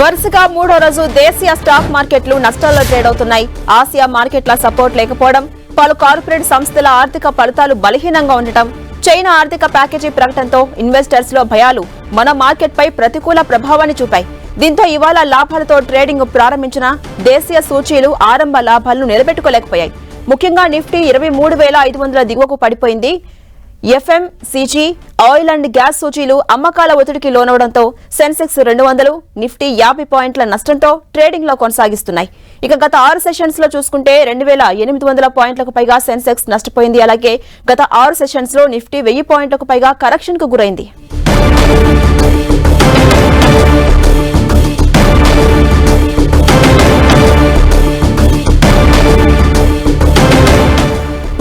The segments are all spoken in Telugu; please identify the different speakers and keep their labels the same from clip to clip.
Speaker 1: వరుసగా మూడో రోజు దేశీయ స్టాక్ మార్కెట్లు నష్టాల్లో ట్రేడ్ అవుతున్నాయి ఆసియా మార్కెట్ల సపోర్ట్ లేకపోవడం పలు కార్పొరేట్ సంస్థల ఆర్థిక ఫలితాలు బలహీనంగా ఉండటం చైనా ఆర్థిక ప్యాకేజీ ప్రకటనతో ఇన్వెస్టర్స్లో భయాలు మన మార్కెట్ పై ప్రతికూల ప్రభావాన్ని చూపాయి. దీంతో ఇవాళ లాభాలతో ట్రేడింగ్ ప్రారంభించిన దేశీయ సూచీలు ఆరంభ లాభాలను నిలబెట్టుకోలేకపోయాయి. ముఖ్యంగా నిఫ్టీ ఇరవై మూడు వేల ఐదు వందల దిగువకు పడిపోయింది. ఎఫ్ఎంసీజీ ఆయిల్ అండ్ గ్యాస్ సూచీలు అమ్మకాల ఒత్తిడికి లోనవడంతో సెన్సెక్స్ రెండు వందలు నిఫ్టీ యాభై పాయింట్ల నష్టంతో ట్రేడింగ్లో కొనసాగిస్తున్నాయి. ఇక గత ఆరు సెషన్స్లో చూసుకుంటే రెండు వేల ఎనిమిది వందల పాయింట్లకు పైగా సెన్సెక్స్ నష్టపోయింది. అలాగే గత ఆరు సెషన్స్లో నిఫ్టీ వెయ్యి పాయింట్లకు పైగా కరెక్షన్కు గురైంది.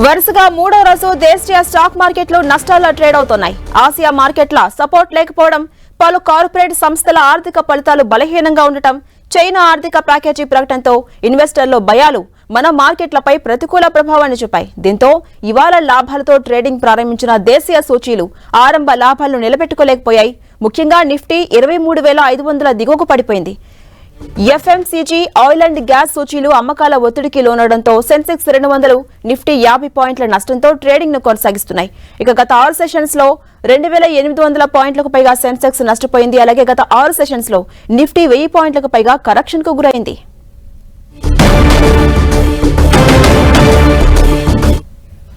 Speaker 1: వరుసగా మూడో రోజు దేశీయ స్టాక్ మార్కెట్లు నష్టాల్లో ట్రేడ్ అవుతున్నాయి. ఆసియా మార్కెట్ల సపోర్ట్ లేకపోవడం పలు కార్పొరేట్ సంస్థల ఆర్థిక ఫలితాలు బలహీనంగా ఉండటం చైనా ఆర్థిక ప్యాకేజీ ప్రకటనతో ఇన్వెస్టర్లు భయాలు మన మార్కెట్లపై ప్రతికూల ప్రభావాన్ని చూపాయి. దీంతో ఇవాళ లాభాలతో ట్రేడింగ్ ప్రారంభించిన దేశీయ సూచీలు ఆరంభ లాభాలను నిలబెట్టుకోలేకపోయాయి. ముఖ్యంగా నిఫ్టీ ఇరవై మూడు వేల ఐదు వందల దిగువకు పడిపోయింది. ఎఫ్ఎంసీజీ ఆయిల్ అండ్ గ్యాస్ సూచీలు అమ్మకాల ఒత్తిడికి లోనడంతో సెన్సెక్స్ రెండు వందలు నిఫ్టీ యాభై పాయింట్ల నష్టంతో ట్రేడింగ్ను కొనసాగిస్తున్నాయి. ఇక గత ఆరు సెషన్స్లో రెండు వేల ఎనిమిది వందల పాయింట్లకు పైగా సెన్సెక్స్ నష్టపోయింది. అలాగే గత ఆరు సెషన్స్లో నిఫ్టీ వెయ్యి పాయింట్లకు పైగా కరెక్షన్కు గురైంది.